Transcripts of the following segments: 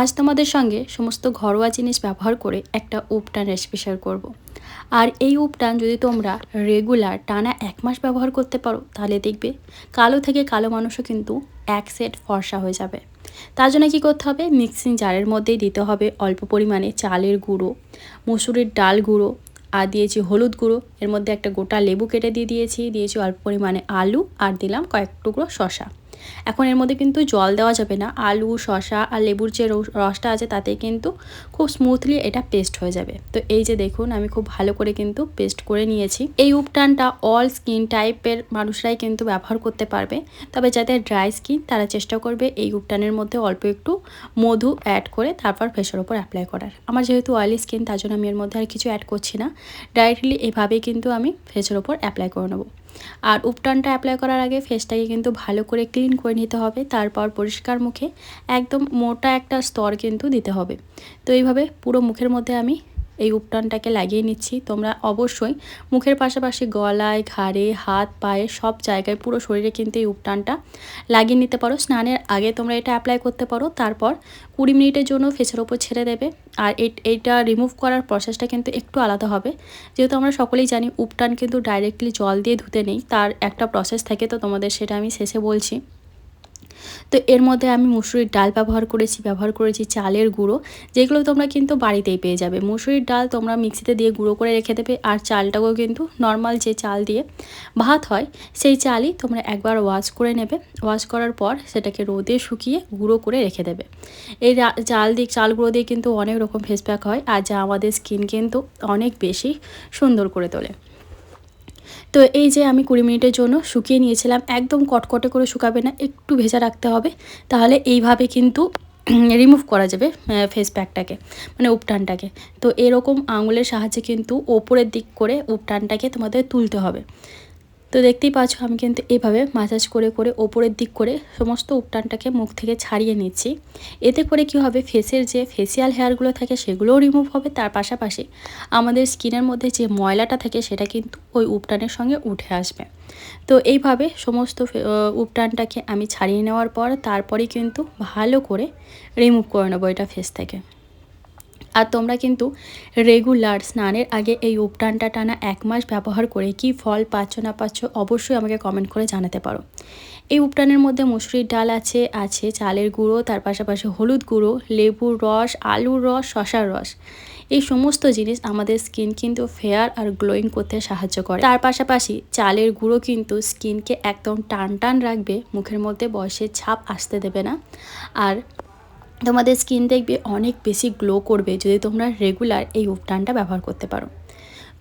আজ তোমাদের সঙ্গে সমস্ত ঘরোয়া জিনিস ব্যবহার করে একটা উপটান রেসিপি শেয়ার করব। আর এই উপটান যদি তোমরা রেগুলার টানা এক মাস ব্যবহার করতে পারো, তাহলে দেখবে কালো থেকে কালো মানুষও কিন্তু এক সেট ফর্সা হয়ে যাবে। তার জন্য কী করতে হবে? মিক্সিং জারের মধ্যেই দিতে হবে অল্প পরিমাণে চালের গুঁড়ো, মুসুরির ডাল গুঁড়ো, আর দিয়েছি হলুদ গুঁড়ো। এর মধ্যে একটা গোটা লেবু কেটে দিয়ে দিয়েছি দিয়েছি অল্প পরিমাণে আলু, আর দিলাম কয়েক টুকরো শশা এখন এর মধ্যে কিন্তু জল দেওয়া যাবে না। আলু শশা আর লেবুর যে রসটা আছে তাতে কিন্তু খুব স্মুথলি এটা পেস্ট হয়ে যাবে। তো এই যে দেখুন, আমি খুব ভালো করে কিন্তু পেস্ট করে নিয়েছি। এই উপটানটা অল স্কিন টাইপের মানুষরাই কিন্তু ব্যবহার করতে পারবে। তবে যাদের ড্রাই স্কিন তারা চেষ্টা করবে এই উপটানের মধ্যে অল্প একটু মধু অ্যাড করে তারপর ফেসের ওপর অ্যাপ্লাই করার। আমার যেহেতু অয়েলি স্কিন তার জন্য আমি এর মধ্যে আর কিছু অ্যাড করছি না। ডাইরেক্টলি এভাবেই কিন্তু আমি ফেসের ওপর অ্যাপ্লাই করে নেব। আর উপটানটা অ্যাপ্লাই করার আগে ফেসটাকে কিন্তু ভালো করে ক্লিন করে নিতে হবে। তারপর পরিষ্কার মুখে একদম মোটা একটা স্তর কিন্তু দিতে হবে। তো এইভাবে পুরো মুখের মধ্যে আমি এই উপটানটাকে লাগিয়ে নিচ্ছি। তোমরা অবশ্যই মুখের পাশাপাশি গলায়, ঘাড়ে, হাত, পায়ে সব জায়গায় পুরো শরীরে কিন্তু এই উপটানটা লাগিয়ে নিতে পারো। স্নানের আগে তোমরা এটা অ্যাপ্লাই করতে পারো। তারপর কুড়ি মিনিটের জন্য ফেসের ওপর ছেড়ে দেবে। আর এইটা রিমুভ করার প্রসেসটা কিন্তু একটু আলাদা হবে। যেহেতু আমরা সকলেই জানি, উপটান কিন্তু ডাইরেক্টলি জল দিয়ে ধুতে নেই, তার একটা প্রসেস থাকে। তো তোমাদের সেটা আমি শেষে বলছি। তো এর মধ্যে আমি মুসুরির ডাল ব্যবহার করেছি ব্যবহার করেছি চালের গুঁড়ো, যেগুলো তোমরা কিন্তু বাড়িতেই পেয়ে যাবে। মুসুরির ডাল তোমরা মিক্সিতে দিয়ে গুঁড়ো করে রেখে দেবে, আর চালটাকেও কিন্তু নর্মাল যে চাল দিয়ে ভাত হয়, সেই চালই তোমরা একবার ওয়াশ করে নেবে। ওয়াশ করার পর সেটাকে রোদে শুকিয়ে গুঁড়ো করে রেখে দেবে। এই চাল দিয়ে, চাল গুঁড়ো দিয়ে কিন্তু অনেক রকম ফেস প্যাক হয়, আর যা আমাদের স্কিন কিন্তু অনেক বেশি সুন্দর করে তোলে। তো এই যে আমি কুড়ি মিনিটের জন্য শুকিয়ে নিয়েছিলাম, একদম কটকটে করে শুকাবে না, একটু ভেজা রাখতে হবে, তাহলে এইভাবে কিন্তু রিমুভ করা যাবে ফেস প্যাকটাকে মানে উপটানটাকে। তো এরকম আঙুলের সাহায্যে কিন্তু ওপরের দিক করে উপটানটাকে তোমাদের তুলতে হবে। তো দেখতেই পাচ্ছ আমি কিন্তু এভাবে মাসাজ করে করে, ওপরের দিক করে সমস্ত উপটানটাকে মুখ থেকে ছাড়িয়ে নিচ্ছি। এতে করে কি হবে? ফেসের যে ফেসিয়াল হেয়ারগুলো থাকে সেগুলোও রিমুভ হবে। তার পাশাপাশি আমাদের স্কিনের মধ্যে যে ময়লাটা থাকে সেটা কিন্তু ওই উপটানের সঙ্গে উঠে আসবে। তো এইভাবে সমস্ত উপটানটাকে আমি ছাড়িয়ে নেওয়ার পর তারপরে কিন্তু ভালো করে রিমুভ করে নেব এটা ফেস থেকে। আর তোমরা কিন্তু রেগুলার স্নানের আগে এই উপটানটা টানা এক মাস ব্যবহার করে কি ফল পাচ্ছ না পাচ্ছ অবশ্যই আমাকে কমেন্ট করে জানাতে পারো। এই উপটানের মধ্যে মুসুরির ডাল আছে আছে চালের গুঁড়ো, তার পাশাপাশি হলুদ গুঁড়ো, লেবুর রস, আলুর রস শশার রস। এই সমস্ত জিনিস আমাদের স্কিন কিন্তু ফেয়ার আর গ্লোয়িং করতে সাহায্য করে। তার পাশাপাশি চালের গুঁড়ো কিন্তু স্কিনকে একদম টান টান রাখবে, মুখের মধ্যে বয়সের ছাপ আসতে দেবে না। আর তোমাদের স্কিন দেখবে অনেক বেশি গ্লো করবে যদি তোমরা রেগুলার এই উপটানটা ব্যবহার করতে পারো।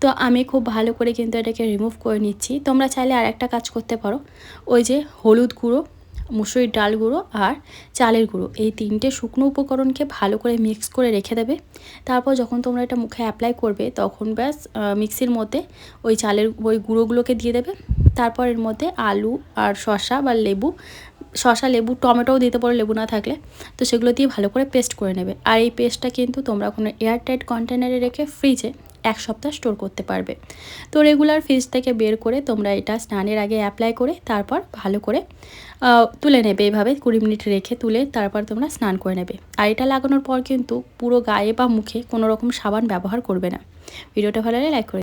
তো আমি খুব ভালো করে কিন্তু এটাকে রিমুভ করে নিচ্ছি। তোমরা চাইলে আর একটা কাজ করতে পারো। ওই যে হলুদ গুঁড়ো, মুসুরির ডাল গুঁড়ো আর চালের গুঁড়ো। এই তিনটে শুকনো উপকরণকে ভালো করে মিক্স করে রেখে দেবে। তারপর যখন তোমরা এটা মুখে অ্যাপ্লাই করবে, তখন ব্যাস মিক্সির মধ্যে ওই চালের ওই গুঁড়োগুলোকে দিয়ে দেবে। তারপর এর মধ্যে আলু আর শসা বা লেবু শশা লেবু, টমেটোও দিতে পারো, লেবু না থাকলে। তো সেগুলো দিয়ে ভালো করে পেস্ট করে নেবে। আর এই পেস্টটা কিন্তু তোমরা কোনো এয়ারটাইট কন্টেনারে রেখে ফ্রিজে এক সপ্তাহ স্টোর করতে পারবে। তো রেগুলার ফ্রিজ থেকে বের করে তোমরা এটা স্নানের আগে অ্যাপ্লাই করে তারপর ভালো করে তুলে নেবে এভাবে কুড়ি মিনিট রেখে তুলে তারপর তোমরা স্নান করে নেবে। আর এটা লাগানোর পর কিন্তু পুরো গায়ে বা মুখে কোনো রকম সাবান ব্যবহার করবে না। ভিডিওটা ভালো লাগে লাইক করে